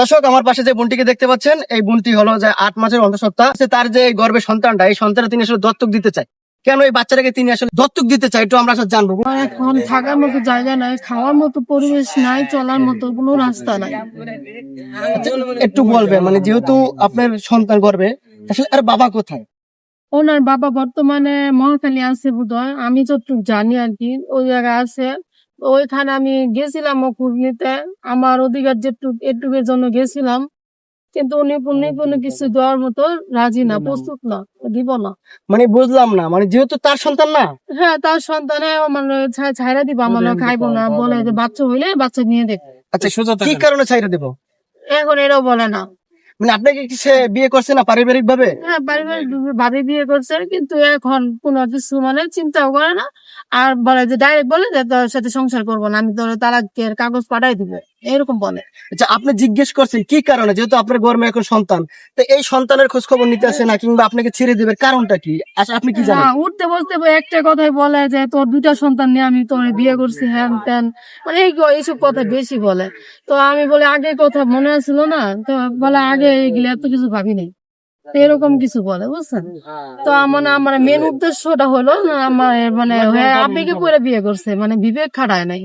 দর্শক আমার পাশে যে বোনটিকে দেখতে পাচ্ছেন এই বোনটি হলো যে আট মাসের অন্তঃসত্ত্বা। সে তার যে গর্বের সন্তানটা এই সন্তানটা তিনি আসলে দত্তক দিতে চায়। কেন এই বাচ্চাটাকে তিনি আসলে দত্তক দিতে চায় একটু আমরা আসলে জানব। এখন থাকার মতো জায়গা নাই খাওয়ার মতো পরিবেশ নাই চলার মতো কোনো রাস্তা নাই। আচ্ছা, একটু বলবে মানে যেহেতু আপনার সন্তান গর্বে আসলে আর বাবা কোথায়? ওনার বাবা বর্তমানে মহাখালী আছে বোধহয় আমি যতটুকু জানি আর কি ওই জায়গায় আছে। ওইখানে আমি গেছিলাম নিতে আমার অধিকার যেটুক এটুকের জন্য গেছিলাম। কিন্তু উনি উনি কোনো কিছু দেওয়ার মতো রাজি না প্রস্তুত না দিব না। মানে বুঝলাম না মানে যেহেতু তার সন্তান না। হ্যাঁ তার সন্তানে মানে ছাইরা দিব আমার খাইবো না বলে যে বাচ্চা হইলে বাচ্চা নিয়ে দেখ আচ্ছা কি কারণে ছাইরে দেবো? এখন এরাও বলে না। মানে আপনাকে কি সে বিয়ে করছে না পারিবারিক ভাবে হ্যাঁ পারিবারিক ভাবে বিয়ে করছে, কিন্তু এখন কোনো কিছু মানে চিন্তাও করে না। আর বলে যে, ডাইরেক্ট বলে যে, তোর সাথে সংসার করব না, আমি তোর তালাকের কাগজ পাঠাই দিব। এরকম বলে। আচ্ছা আপনি জিজ্ঞেস করছেন কি কারণে? যেহেতু আপনার গর্মে এখন সন্তান, তো এই সন্তানের খোঁজ খবর নিতে আসে না কিংবা আপনাকে ছেড়ে দেবে, কারণটা কি? আচ্ছা আপনি কি জানেন? হ্যাঁ উঠতে বসতে একটা কথাই বলে যে, তোর দুইটা সন্তান নিয়ে আমি তোর বিয়ে করছি, হ্যান ত্যান। মানে এই এইসব কথা বেশি বলে। তো আমি বলে আগে কথা মনে আছিল না? তো বলে, আগে এগুলো এত কিছু ভাবি নাই। এরকম কিছু বলে, বুঝছেন? তো মানে আমার মেন উদ্দেশ্যটা হলো আমার মানে হ্যাঁ আবেগে করে বিয়ে করছে? মানে বিবেক খাটায় নাই।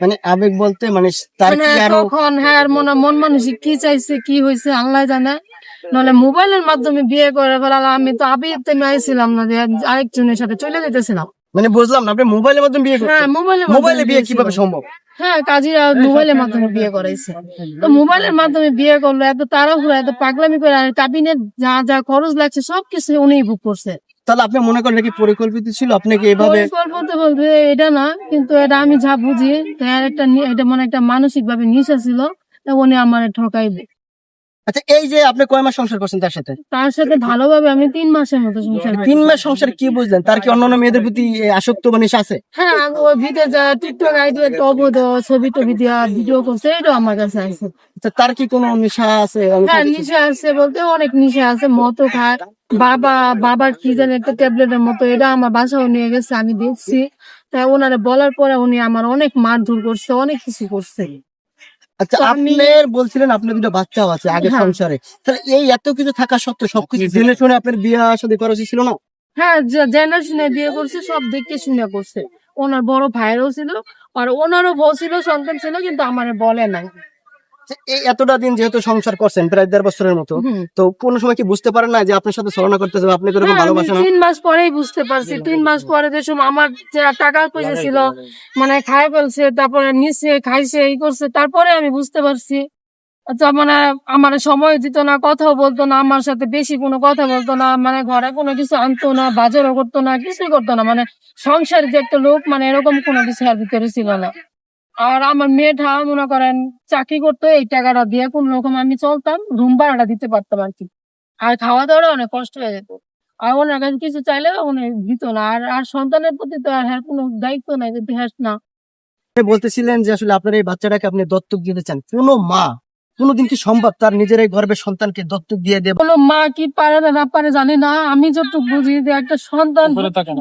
মানে আবেগ বলতে মানে তার মানে কি আরও তখন হ্যাঁ মনে মন মানসিক কি চাইছে কি হয়েছে আল্লাহ জানে। নাহলে মোবাইলের মাধ্যমে বিয়ে করে ফেলাম আমি তো আবেগ তেমনি আইছিলাম না যে আরেকজনের সাথে চলে যেতেছিলাম। মানে বুঝলাম না আপনি মোবাইলের মাধ্যমে বিয়ে হ্যাঁ করছেন মোবাইলের মোবাইলে মোবাইলে বিয়ে কীভাবে সম্ভব? হ্যাঁ কাজীরা মোবাইলের মাধ্যমে বিয়ে করাইছে। তো মোবাইলের মাধ্যমে বিয়ে করল এত তাড়াহুড়া এত পাগলামি করে আর কাবিনের যা যা খরচ লাগছে সবকিছু উনি বুক করছে। তাহলে আপনি মনে করেন কি পরিকল্পিত ছিল? আপনাকে এভাবে বলতে বলতে এটা না কিন্তু এটা আমি যা বুঝি তার একটা এটা মানে একটা মানসিক ভাবে নিশা ছিল উনি আমার ঠকাইবে আচ্ছা এই যে আপনি কয় মাস সংসার করছেন তার সাথে? তার সাথে ভালোভাবে আমি তিন মাসের মতো সংসার তিন মাস সংসার কি বুঝলেন? তার কি অন্যান্য মেয়েদের প্রতি আসক্ত মানে আছে? হ্যাঁ ওই ভিডিও যা টিকটক আইডি একটা অবৈধ ছবি টবি দিয়া ভিডিও করছে এটা আমার কাছে আছে। আচ্ছা, তার কি কোনো নেশা আছে? হ্যাঁ নিশা আছে বলতে অনেক নিশা আছে মতো খায়। বাবা বাবার কি জানি একটা ট্যাবলেটের মতো এটা আমার বাসাও নিয়ে গেছে আমি দেখছি। তাই ওনারে বলার পরে উনি আমার অনেক মারধর করছে অনেক কিছু করছে। আচ্ছা তো আপনি আমি- বলছিলেন আপনার দুটো বাচ্চাও আছে আগে হ্যাঁ। সংসারে। তাহলে এই এত কিছু থাকা সত্ত্বেও সবকিছু জেনে শুনে আপনার বিয়ে সাথে করা উচিত ছিল না? হ্যাঁ জেনে শুনে বিয়ে করছে সব দেখে শুনে করছে। ওনার বড় ভাইয়েরও ছিল আর ওনারও বউ ছিল সন্তান ছিল কিন্তু আমার বলে নাই। এতটা দিন যেহেতু সংসার করছেন প্রায় দেড় বছরের মতো তো কোন সময় কি বুঝতে পারেন না যে আপনার সাথে ছলনা করতেছে বা আপনাকে এরকম হ্যাঁ, আমি ভালোবাসা না? তিন মাস পরেই বুঝতে পারছি। তিন মাস পরে যে সময় আমার যে টাকা পয়সা ছিল মানে খাই ফেলছে তারপরে নিচে খাইছে এই করছে তারপরে আমি বুঝতে পারছি। আচ্ছা মানে আমার সময় দিত না কথাও বলতো না আমার সাথে বেশি কোনো কথা বলতো না মানে ঘরে কোনো কিছু আনতো না বাজারও করতো না কিছুই করতো না মানে সংসার যে একটা লোক মানে এরকম কোনো কিছু আর ভিতরে ছিল না। আর আমার মেয়েটা মনে করেন চাকরি করতো এই টাকাটা দিয়ে কোন রকম আমি চলতাম রুম ভাড়াটা দিতে পারতাম আর কি। আর খাওয়া দাওয়াটা অনেক কষ্ট হয়ে যেত। আর ওনার কাছে কিছু চাইলে উনি দিত না। আর আর সন্তানের প্রতি তো আর হ্যাঁ কোনো দায়িত্ব নাই যদি হ্যাঁ না বলতেছিলেন যে আসলে আপনার এই বাচ্চাটাকে আপনি দত্তক দিতে চান। কোনো মা কোনোদিন কি সম্ভব তার নিজের এই গর্ভের সন্তানকে দত্তক দিয়ে দেবে? বলো মা কি পারে না না পারে জানি না। আমি যতটুকু বুঝি যে একটা সন্তান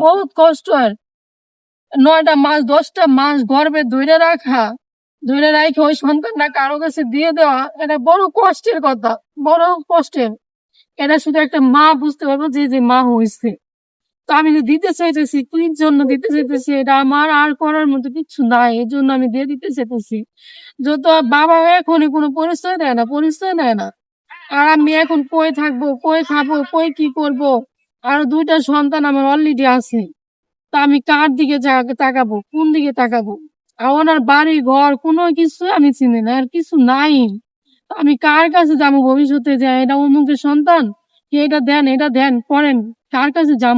বহুত কষ্ট হয়। নয়টা মাস দশটা মাস গর্ভে ধরে রাখা, ধরে রাখে ওই সন্তানটা কারও কাছে দিয়ে দেওয়া, এটা বড় কষ্টের কথা, বড় কষ্টের। এটা শুধু একটা মা বুঝতে পারব যে যে মা হয়েছে। তো আমি দিতে চাইতেছি কি জন্য দিতে চাইতেছি, এটা আমার আর করার মতো কিছু নাই, এই জন্য আমি দিয়ে দিতে চাইতেছি। যত বাবা এখনই কোনো পরিচয় দেয় না, পরিচয় দেয় না। আর আমি এখন কই থাকব, কই খাব, কই কি করব? আর দুইটা সন্তান আমার অলরেডি আছে। তা আমি কার দিকে তাকাবো? কোন দিকে তাকাবো? ওনার বাড়ি, ঘর, কোনো কিছু আমি চিনি না, আর কিছু নাই। আমি কার কাছে যাব ভবিষ্যতে? যে এটা অমুকের সন্তান? এটা দেন? এটা দেন, করেন। কার কাছে যাব?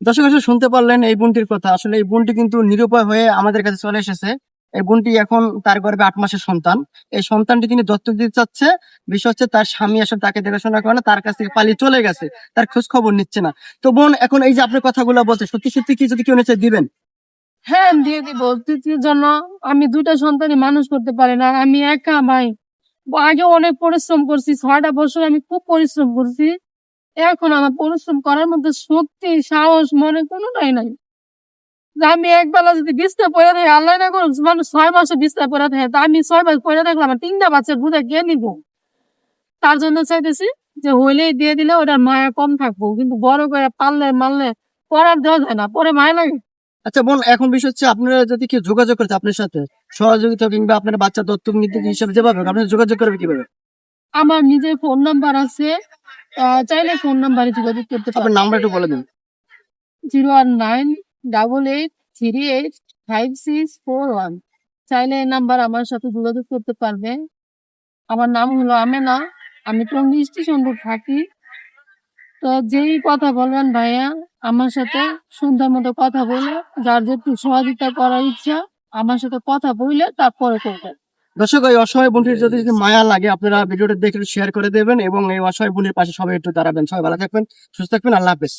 দর্শক শুনতে পারলেন এই বোনটির কথা। আসলে এই বোনটি কিন্তু নিরুপায় হয়ে আমাদের কাছে চলে এসেছে। বোনটি এখন তার গর্ভে আট মাসের সন্তান। এই সন্তানটি তিনি দত্তক দিতে চাচ্ছে। বিষয় হচ্ছে তার স্বামী আসলে তাকে দেখাশোনা করে না, তার কাছ থেকে পালিয়ে চলে গেছে। তার খোঁজ খবর নিচ্ছে না। তো বোন, এখন এই যে আপনার কথাগুলো বলছে, সত্যি সত্যি কি যদি কেউ নিচে দিবেন? হ্যাঁ দিয়ে দিব। তৃতীয় জন্য আমি দুইটা সন্তানই মানুষ করতে পারি না। আমি একা, ভাই। আগে অনেক পরিশ্রম করছি, ছয়টা বছর আমি খুব পরিশ্রম করছি। এখন আমার পরিশ্রম করার মধ্যে শক্তি, সাহস, মনে কোনোটাই নাই। যে আমি একবেলা যদি বিছনা পড়ে থাকি আল্লাহ না করুন মানুষ ছয় মাসে বিছনা পড়ে থাকে। তা আমি ছয় মাস পড়ে থাকলাম তিনটা বাচ্চার বুঝে কে নিব? তার জন্য চাইতেছি যে হইলেই দিয়ে দিলে ওটার মায়া কম থাকব। কিন্তু বড় করে পারলে মারলে পড়ার দেওয়া যায় না পরে মায়া লাগে। আচ্ছা বোন এখন বিষয় হচ্ছে আপনারা যদি কেউ যোগাযোগ করছে আপনার সাথে সহযোগিতা কিংবা আপনার বাচ্চা দত্তক নিতে হিসাবে যেভাবে হোক, আপনারা যোগাযোগ করবে কীভাবে? আমার নিজের ফোন নাম্বার আছে। চাইলে ফোন নাম্বারে যোগাযোগ করতে পারবেন নাম্বার একটু বলে দিন। Zero one nine double eight three eight five six four one চাইলে এই নাম্বার আমার সাথে যোগাযোগ করতে পারবে। আমার নাম হলো আমেনা। আমি টঙ্গী স্টেশন রোড থাকি তো যেই কথা বলবেন ভাইয়া, আমার সাথে সুন্দর মতো কথা বলে, যার যেটু সহযোগিতা করার ইচ্ছা, আমার সাথে কথা বললে তারপরে করবেন দর্শক, এই অসহায় বোনটির যদি মায়া লাগে, আপনারা ভিডিওটা দেখে শেয়ার করে দেবেন এবং এই অসহায় বোনের পাশে সবাই একটু দাঁড়াবেন। সবাই ভালো থাকবেন, সুস্থ থাকবেন, আল্লাহ হাফেজ।